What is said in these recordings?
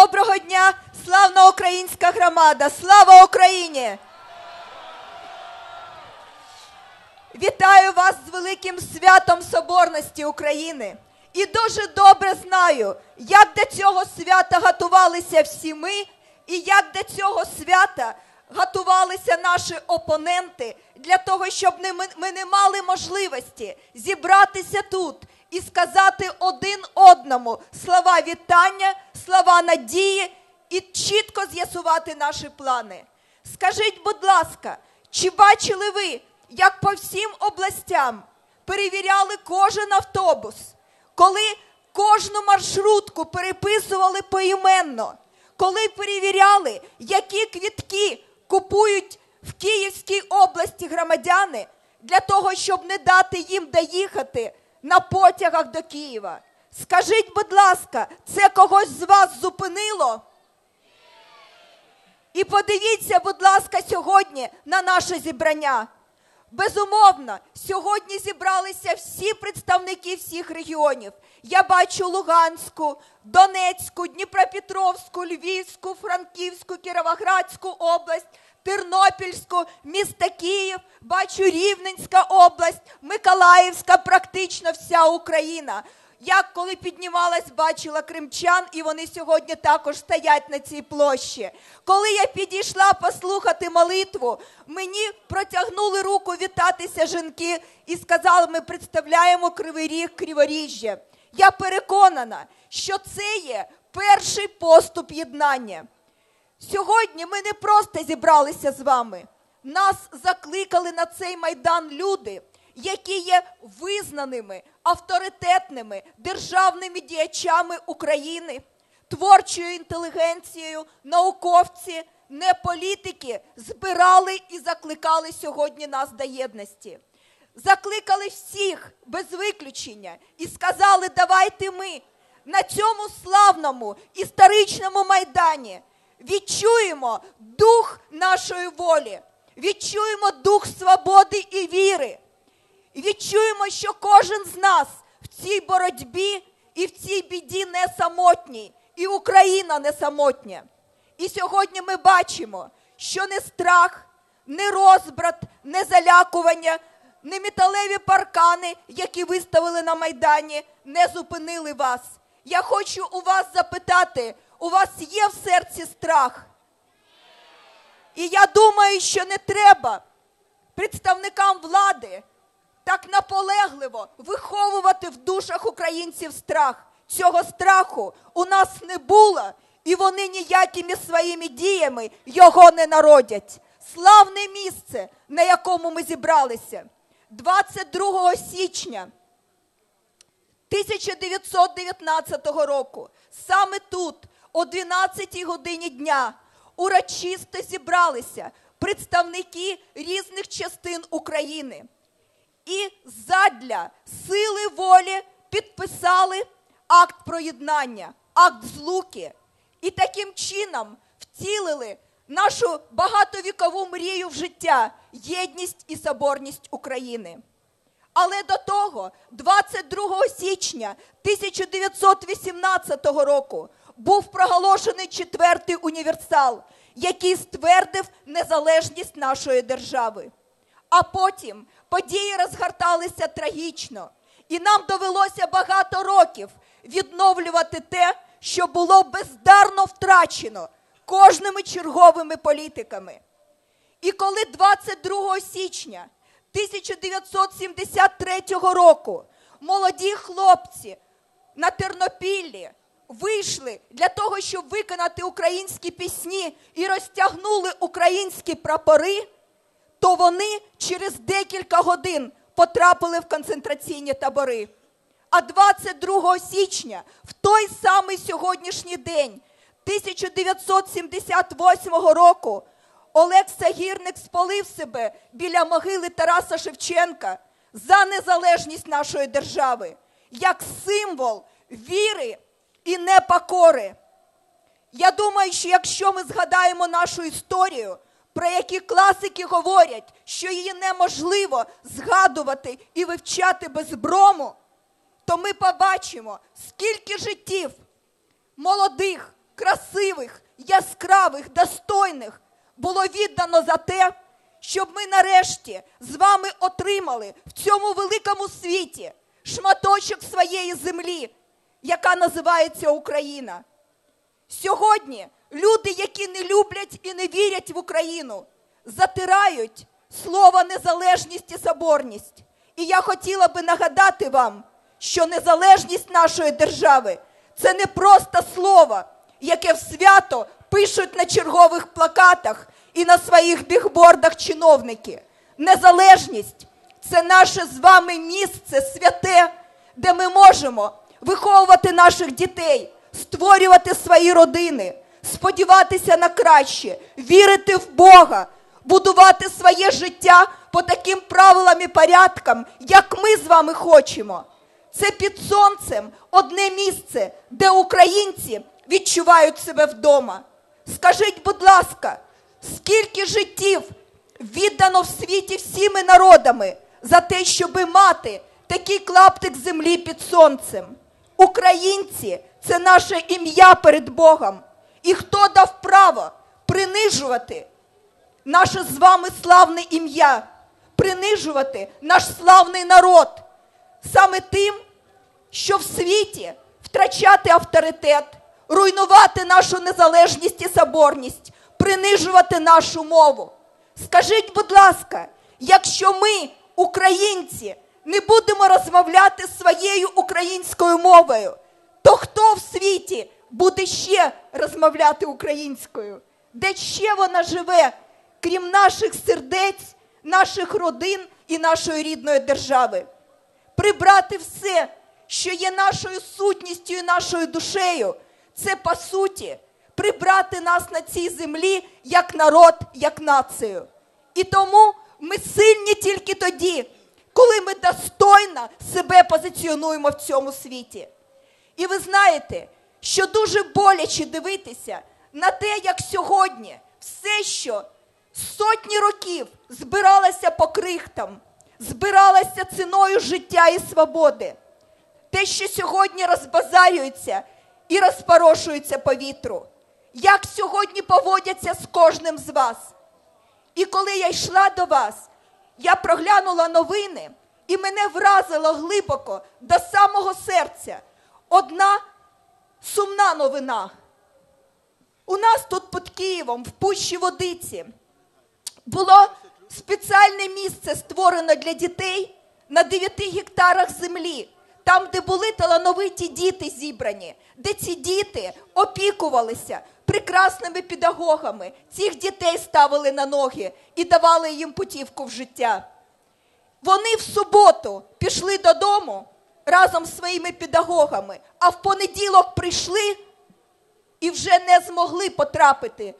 Доброго дня, славна українська громада! Слава Україні! Вітаю вас з великим святом Соборності України. І дуже добре знаю, як до цього свята готувалися всі ми, і як до цього свята готувалися наші опоненти для того, щоб ми- не мали можливості зібратися тут і сказати один одному слова вітання, слова надії і чітко з'ясувати наші плани. Скажіть, будь ласка, чи бачили ви, як по всім областям перевіряли кожен автобус, коли кожну маршрутку переписували поіменно, коли перевіряли, які квітки купують в Київській області громадяни для того, щоб не дати їм доїхати на потягах до Києва? Скажіть, будь ласка, це когось з вас зупинило? І подивіться, будь ласка, сьогодні на наше зібрання. Безумовно, сьогодні зібралися всі представники всіх регіонів. Я бачу Луганську, Донецьку, Дніпропетровську, Львівську, Франківську, Кіровоградську область, Тернопільську, місто Київ, бачу Рівненська область, Миколаївська, практично вся Україна. Я коли піднімалась, бачила кримчан, і вони сьогодні також стоять на цій площі. Коли я підійшла послухати молитву, мені протягнули руку вітатися жінки і сказали, ми представляємо Кривий Ріг Криворіжжя. Я переконана, що це є перший поступ єднання. Сьогодні ми не просто зібралися з вами. Нас закликали на цей майдан люди, які є визнаними авторитетними державними діячами України, творчою інтелігенцією, науковці, не політики збирали і закликали сьогодні нас до єдності. Закликали всіх без виключення і сказали, давайте ми на цьому славному історичному майдані відчуємо дух нашої волі, відчуємо дух свободи і віри. Відчуємо, що кожен з нас в цій боротьбі і в цій біді не самотній, і Україна не самотня. І сьогодні ми бачимо, що не страх, не розбрат, не залякування, не металеві паркани, які виставили на Майдані, не зупинили вас. Я хочу у вас запитати: у вас є в серці страх? І я думаю, що не треба представникам влади так наполегливо виховувати в душах українців страх. Цього страху у нас не було, і вони ніякими своїми діями його не народять. Славне місце, на якому ми зібралися, 22 січня 1919 року, саме тут, о 12 годині дня, урочисто зібралися представники різних частин України. І задля сили волі підписали акт проєднання, акт злуки, і таким чином втілили нашу багатовікову мрію в життя єдність і соборність України. Але до того, 22 січня 1918 року, був проголошений четвертий універсал, який ствердив незалежність нашої держави. А потім події розгорталися трагічно, і нам довелося багато років відновлювати те, що було бездарно втрачено кожними черговими політиками. І коли 22 січня 1973 року молоді хлопці на Тернопіллі вийшли для того, щоб виконати українські пісні і розтягнули українські прапори, то вони через декілька годин потрапили в концентраційні табори. А 22 січня, в той самий сьогоднішній день, 1978 року, Олег Сагірник спалив себе біля могили Тараса Шевченка за незалежність нашої держави, як символ віри і непокори. Я думаю, що якщо ми згадаємо нашу історію, про які класики говорять, що її неможливо згадувати і вивчати без брому, то ми побачимо, скільки життів молодих, красивих, яскравих, достойних було віддано за те, щоб ми нарешті з вами отримали в цьому великому світі шматочок своєї землі, яка називається Україна. Сьогодні люди, які не люблять і не вірять в Україну, затирають слово незалежність і соборність. І я хотіла би нагадати вам, що незалежність нашої держави це не просто слово, яке в свято пишуть на чергових плакатах і на своїх бігбордах чиновники. Незалежність це наше з вами місце святе, де ми можемо виховувати наших дітей, створювати свої родини, сподіватися на краще, вірити в Бога, будувати своє життя по таким правилам і порядкам, як ми з вами хочемо. Це під сонцем одне місце, де українці відчувають себе вдома. Скажіть, будь ласка, скільки життів віддано в світі всіми народами за те, щоби мати такий клаптик землі під сонцем? Українці це наше ім'я перед Богом. І хто дав право принижувати наше з вами славне ім'я, принижувати наш славний народ саме тим, що в світі втрачати авторитет, руйнувати нашу незалежність і соборність, принижувати нашу мову. Скажіть, будь ласка, якщо ми, українці, не будемо розмовляти своєю українською мовою, то хто в світі буде ще розмовляти українською? Де ще вона живе, крім наших сердець, наших родин і нашої рідної держави? Прибрати все, що є нашою сутністю і нашою душею, це по суті прибрати нас на цій землі як народ, як націю. І тому ми сильні тільки тоді, коли ми достойно себе позиціонуємо в цьому світі. І ви знаєте, що дуже боляче дивитися на те, як сьогодні все, що сотні років збиралося по крихтам, збиралося ціною життя і свободи, те, що сьогодні розбазарюється і розпорошується по вітру, як сьогодні поводяться з кожним з вас. І коли я йшла до вас, я проглянула новини, і мене вразило глибоко до самого серця одна сумна новина. У нас тут під Києвом, в Пущі Водиці, було спеціальне місце створено для дітей на 9 гектарах землі, там, де були талановиті діти зібрані, де ці діти опікувалися прекрасними педагогами, цих дітей ставили на ноги і давали їм путівку в життя. Вони в суботу пішли додому разом з своїми педагогами, а в понеділок прийшли і вже не змогли потрапити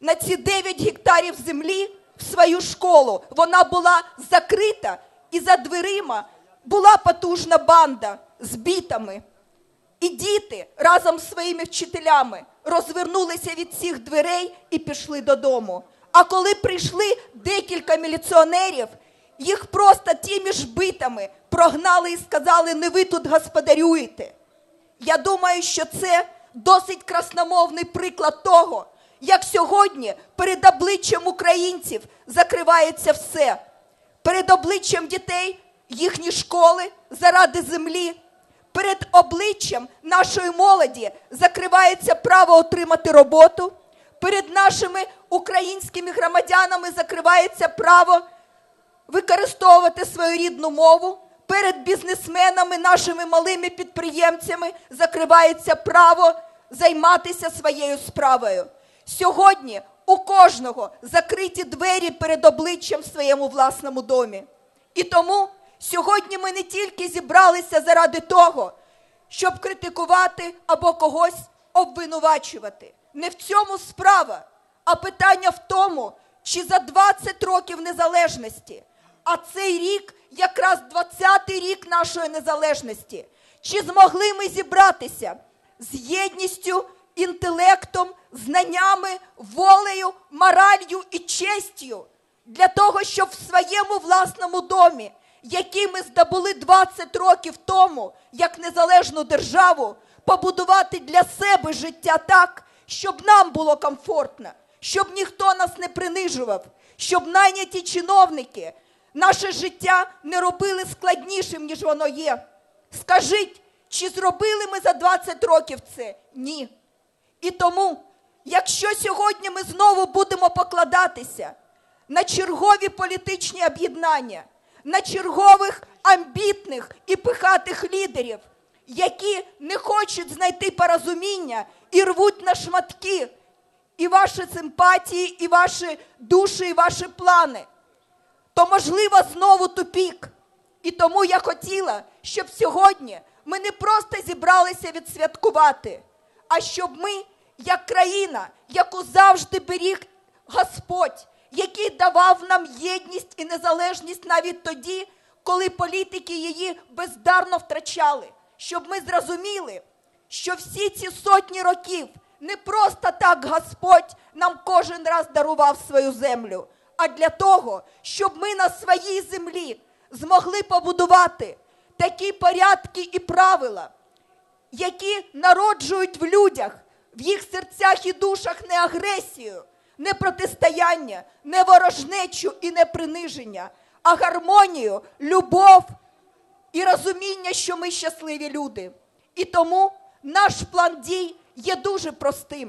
на ці 9 гектарів землі в свою школу. Вона була закрита, і за дверима була потужна банда з бітами. І діти разом з своїми вчителями розвернулися від цих дверей і пішли додому. А коли прийшли декілька міліціонерів, їх просто тими ж битами прогнали і сказали, не ви тут господарюєте. Я думаю, що це досить красномовний приклад того, як сьогодні перед обличчям українців закривається все. Перед обличчям дітей їхні школи заради землі. Перед обличчям нашої молоді закривається право отримати роботу. Перед нашими українськими громадянами закривається право використовувати свою рідну мову. Перед бізнесменами, нашими малими підприємцями закривається право займатися своєю справою. Сьогодні у кожного закриті двері перед обличчям в своєму власному домі. І тому сьогодні ми не тільки зібралися заради того, щоб критикувати або когось обвинувачувати. Не в цьому справа, а питання в тому, чи за 20 років незалежності, а цей рік якраз 20-й рік нашої незалежності, чи змогли ми зібратися з єдністю, інтелектом, знаннями, волею, моралью і честю для того, щоб в своєму власному домі, який ми здобули 20 років тому як незалежну державу, побудувати для себе життя так, щоб нам було комфортно, щоб ніхто нас не принижував, щоб найняті чиновники наше життя не робили складнішим, ніж воно є. Скажіть, чи зробили ми за 20 років це? Ні. І тому, якщо сьогодні ми знову будемо покладатися на чергові політичні об'єднання, на чергових амбітних і пихатих лідерів, які не хочуть знайти порозуміння і рвуть на шматки і ваші симпатії, і ваші душі, і ваші плани, то можливо знову тупік. І тому я хотіла, щоб сьогодні ми не просто зібралися відсвяткувати, а щоб ми, як країна, яку завжди беріг Господь, який давав нам єдність і незалежність навіть тоді, коли політики її бездарно втрачали, щоб ми зрозуміли, що всі ці сотні років не просто так Господь нам кожен раз дарував свою землю, а для того, щоб ми на своїй землі змогли побудувати такі порядки і правила, які народжують в людях, в їх серцях і душах не агресію, не протистояння, не ворожнечу і не приниження, а гармонію, любов і розуміння, що ми щасливі люди. І тому наш план дій є дуже простим.